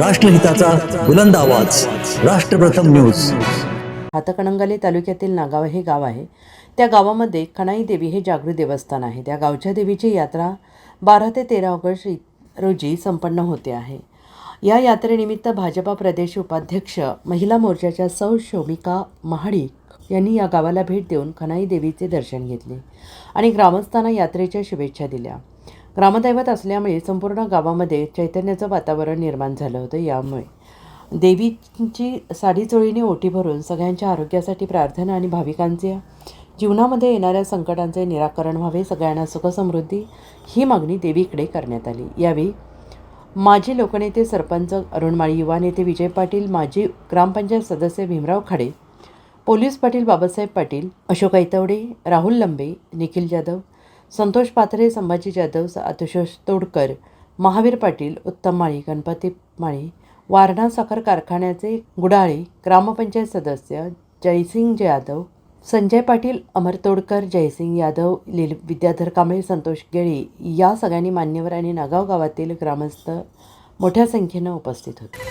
राष्ट्रहिताचा बुलंद आवाज. राष्ट्रप्रथम न्यूज. हातकणंगले तालुक्यातील नागाव हे गाव आहे. त्या गावामध्ये कणाई देवी हे जागृत देवस्थान आहे. त्या गावच्या देवीची यात्रा बारा ते तेरा ऑगस्ट रोजी संपन्न होते आहे. या यात्रेनिमित्त भाजपा प्रदेश उपाध्यक्ष महिला मोर्चाच्या सौ शोमिका महाडिक यांनी या गावाला भेट देऊन खनाई देवीचे दर्शन घेतले आणि ग्रामस्थांना यात्रेच्या शुभेच्छा दिल्या. ग्रामदैवत असल्यामुळे संपूर्ण गावामध्ये चैतन्याचं वातावरण निर्माण झालं होतं यामुळे. देवीची साडी चोळीने ओटी भरून सगळ्यांच्या आरोग्यासाठी प्रार्थना आणि भाविकांच्या जीवनामध्ये येणाऱ्या संकटांचे निराकरण व्हावे सगळ्यांना सुखसमृद्धी ही मागणी देवीकडे करण्यात आली. यावेळी माजी लोकनेते सरपंच अरुणमाळी युवा नेते विजय पाटील माजी ग्रामपंचायत सदस्य भीमराव खाडे पोलीस पाटील बाबासाहेब पाटील अशोक ऐतवडे राहुल लंबे निखिल जाधव संतोष पाथरे संभाजी जाधव आतुषोष तोडकर महावीर पाटील उत्तम माळी गणपती माळी वारणा साखर कारखान्याचे गुडाळी ग्रामपंचायत सदस्य जयसिंग यादव संजय पाटील अमर तोडकर जयसिंग यादव लिल विद्याधर कांबळे संतोष गेळी या सगळ्यांनी मान्यवर आणि नागाव गावातील ग्रामस्थ मोठ्या संख्येनं उपस्थित होते.